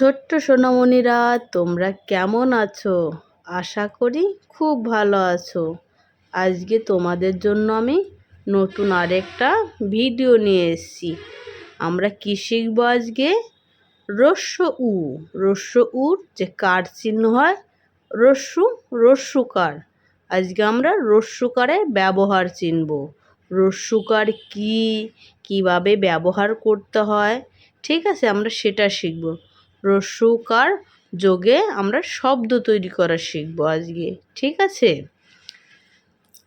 ছোট্ট সোনামণিরা, তোমরা কেমন আছো? আশা করি খুব ভালো আছো। আজকে তোমাদের জন্য আমি নতুন আরেকটা ভিডিও নিয়ে এসেছি। আমরা কী শিখব আজকে? রস্য উ। রস্য উর যে কার চিহ্ন হয়, রস্যু রস্যুকার। আজকে আমরা রস্যুকারের ব্যবহার চিনব। রস্যুকার কি? কীভাবে ব্যবহার করতে হয়? ঠিক আছে, আমরা সেটা শিখব। রস্যুকার যোগে আমরা শব্দ তৈরি করা শিখব আজকে, ঠিক আছে?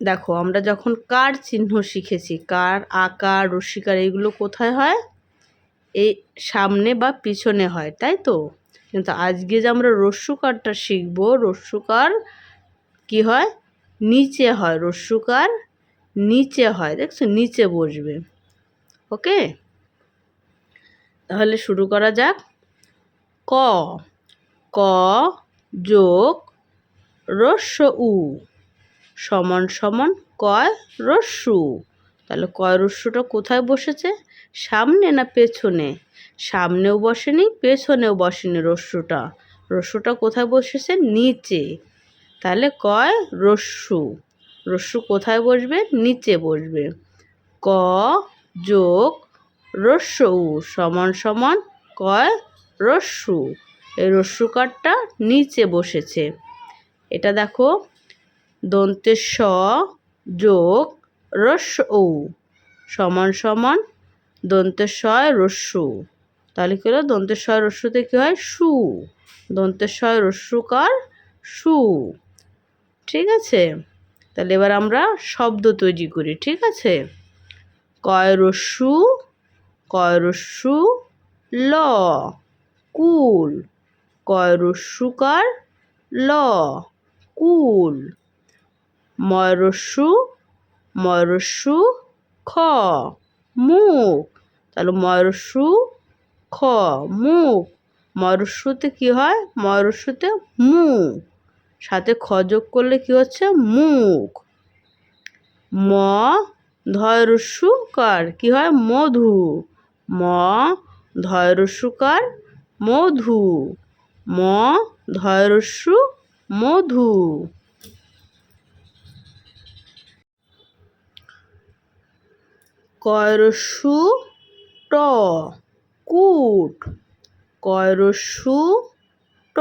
দেখো, আমরা যখন কার চিহ্ন শিখেছি, কার, আকার রস্যিকার এগুলো কোথায় হয়? এই সামনে বা পিছনে হয়, তাই তো? কিন্তু আজকে যে আমরা রস্যুকারটা শিখব রস্যুকার কি হয়? নিচে হয় রস্যুকার নিচে হয়, দেখছ? নিচে বসবে, ওকে? তাহলে শুরু করা যাক। ক ক যোগ রস্য উ সমান সমান কয় রস্যু তাহলে কয় রস্যুটা কোথায় বসেছে? সামনে না পেছনে? সামনেও বসেনি, পেছনেও বসেনি রস্যুটা। রস্যুটা কোথায় বসেছে? নিচে। তাহলে কয় রস্যু রস্যু কোথায় বসবে? নিচে বসবে। ক যোগ রস্য উ সমান সমান কয় রস্যু। এই রস্যুকারটা নিচে বসেছে। এটা দেখো দন্তের স যোগ রস্য উ সমান সমান দন্তের সয় রস্যু। তাহলে কী হলো? দন্তের সয় রস্যুতে কী হয়? সু। দন্তের সয় রস্যুকার সু। ঠিক আছে? তাহলে এবার আমরা শব্দ তৈরি করি, ঠিক আছে? কয় রস্যু কয় রস্যু ল। কুল। কয় রস্যুকার ল। কুল। ময়রস্যু ময়রস্যু খ। মুখ। তাহলে ময়রস্যু খ। মুখ। ময়রস্যুতে কি হয়? ময়রস্যুতে মুখ। সাথে খ যোগ করলে কি হচ্ছে? মুখ। ম ধয়রস্যুকার কি হয়? মধু। ম ধয়রস্যুকার মধু। ম ধয়রস্যু মধু। কয়রস্যু ট। কুট। কয়রস্যু ট।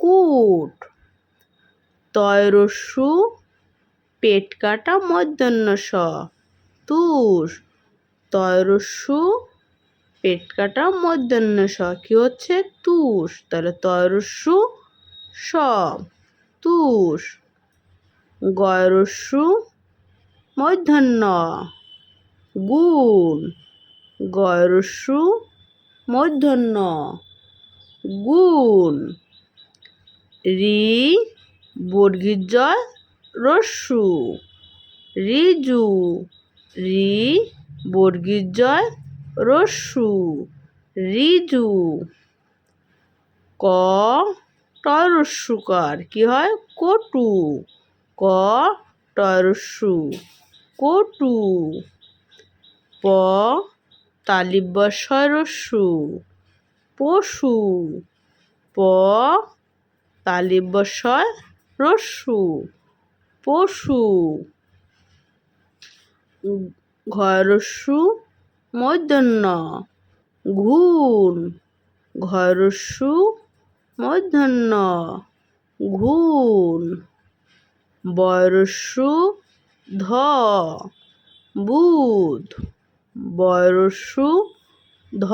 কুট। তয়রস্যু পেট কাটা মধ্যাহ্ন স তুষ। তয়রস্যু পেট কাটা মধ্যাহ্ন স কী হচ্ছে? তুষ। তাহলে তয়রস্যু স তুষ। গয়রস্যু মধ্যাহ্ন। গুণ। গয়রস্যু মধ্যাহ্ন। গুণ। রি বর্গীর জয় রস্যু রিজু। রি বর্গীর রস্যু রিজু, ক, টয়রস্যুকার। কি হয়? কটু, ক, টয়রস্যু, কটু, প তালিব্যস্বয় রস্যু পশু, প তালিব্যস্বয় রস্যু পশু ঘরস্যু মধ্যাহ্ন। ঘুণ ঘরস্যু মধ্যাহ্ন। ঘুণ বয়রস্যু ধ। বুধ। বয়রস্যু ধ।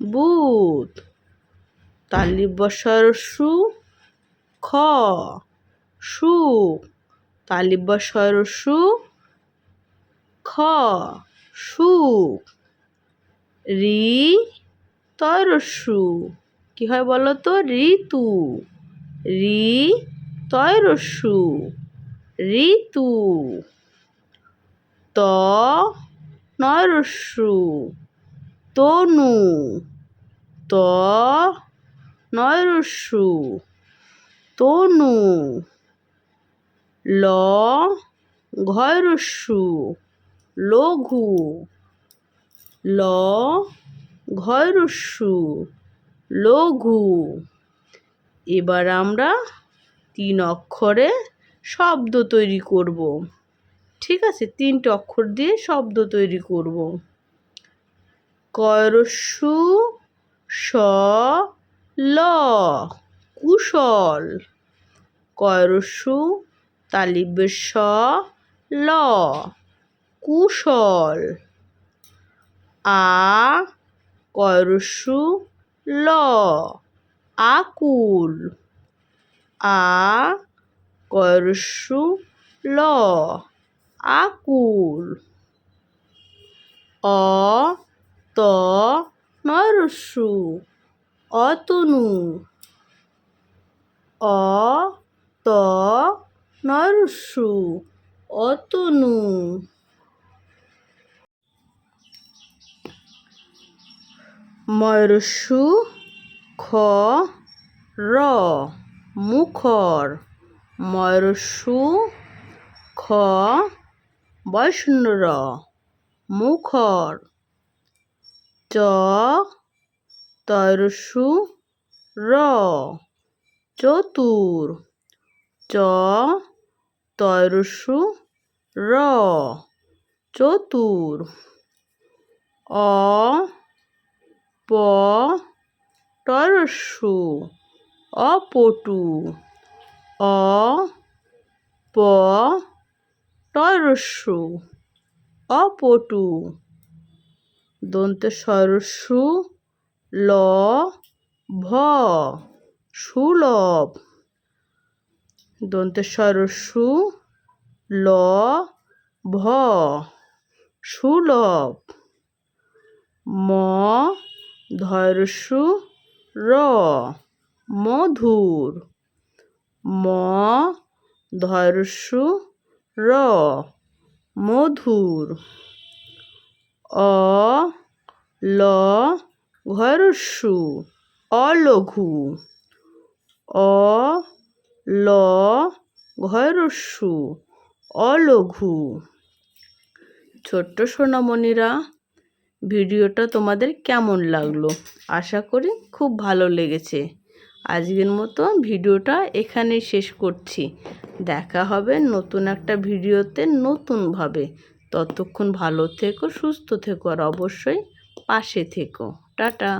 বুধ। তালিব্যস্বরস্যু খ। সু। তালিব্যস্বরস্যু খ। সুখ। রি তয়রস্যু কি হয় বলো তো? ঋতু। রি তয়রস্যু ঋতু। ত নয়রস্যু তনু। ত নয়রস্যু তনু। ল ঘয়রস্যু লঘু ল ঘয়রস্যু লঘু। এবার আমরা তিন অক্ষরে শব্দ তৈরি করব। ঠিক আছে? তিনটে অক্ষর দিয়ে শব্দ তৈরি করব। কয়রস্যু স, ল, কুশল। কয়রস্যু তালিবের স, ল। কুশল। আ কয়রস্যু ল, আকুল। আ কয়রস্যু ল, আকুল। অ, ত নরস্যু অতনু। অ, ত নরস্যু অতনু। ময়রস্যু খ, র, মুখর। ময়রস্যু খ বৈষ্ণ র মুখর। চ তয়রস্যু র, চতুর। চ তয়রস্যু র, চতুর। অ প টরস্যু অপটু, অ, প টরস্যু অপটু। দন্তে সরস্যু ল, ভ, সুলভ। দন্তে সরস্যু ল, ভ, সুলভ। ম ধৈর্যস্যু র, মধুর। ম ধৈর্যস্যু র, মধুর। অ, ল ঘরস্যু অলঘু। অ, ল ঘরস্যু অলঘু। ছোট্ট সোনামণিরা ভিডিওটা তোমাদের কেমন লাগল? আশা করি খুব ভালো লেগেছে। আজকের মতো ভিডিওটা এখানেই শেষ করছি। দেখা হবে নতুন একটা ভিডিওতে নতুনভাবে। ততক্ষণ ভালো থেকো, সুস্থ থেকো আর অবশ্যই পাশে থেকো। টাটা।